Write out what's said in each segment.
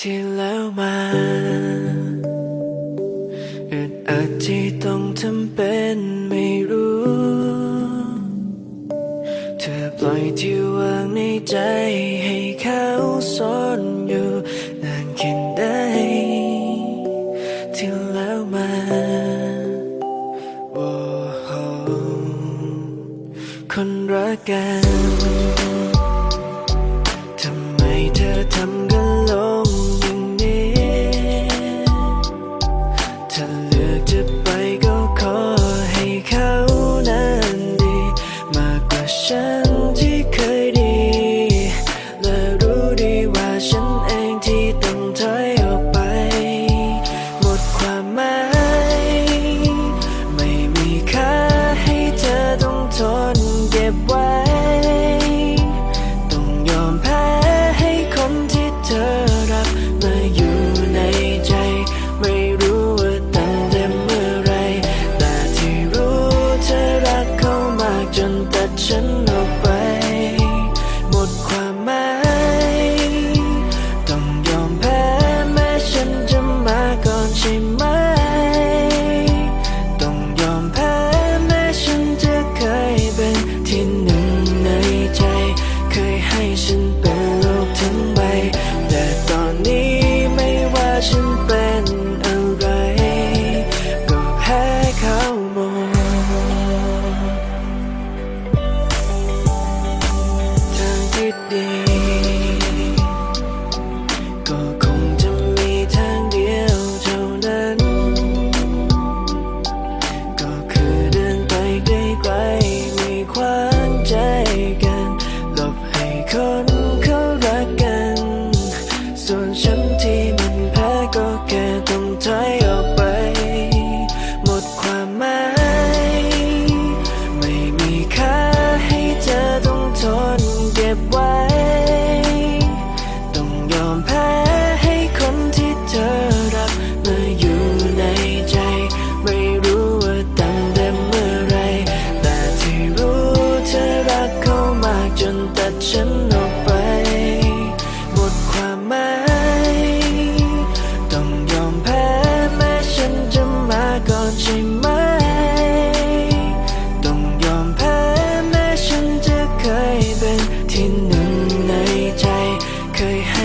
ที่แล้วมาอึดอัดที่ต้องทำเป็นไม่รู้ เธอปล่อยที่วางในใจให้เขาซ่อนอยู่นานแค่ไหนที่แล้วมาโอ้โหคนรักกันทำไมเธอทำ ฉันเองที่ต้องถอย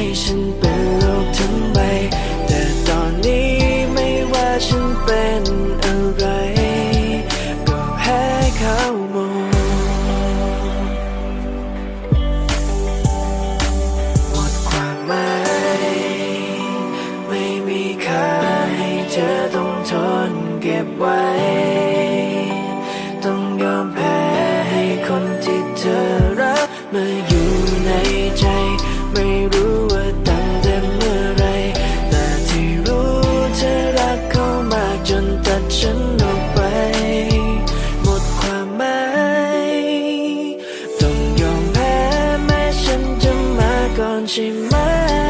ให้ฉันเป็นโลกทั้งใบ แต่ตอนนี้ไม่ว่าฉันเป็นอะไร ก็แพ้เขาหมดหมดความหมายไม่มีค่าให้เธอต้องทนเก็บไว้ ต้องยอมแพ้ให้คนที่เธอรักมาอยู่ในใจ ไม่รู้ 건지만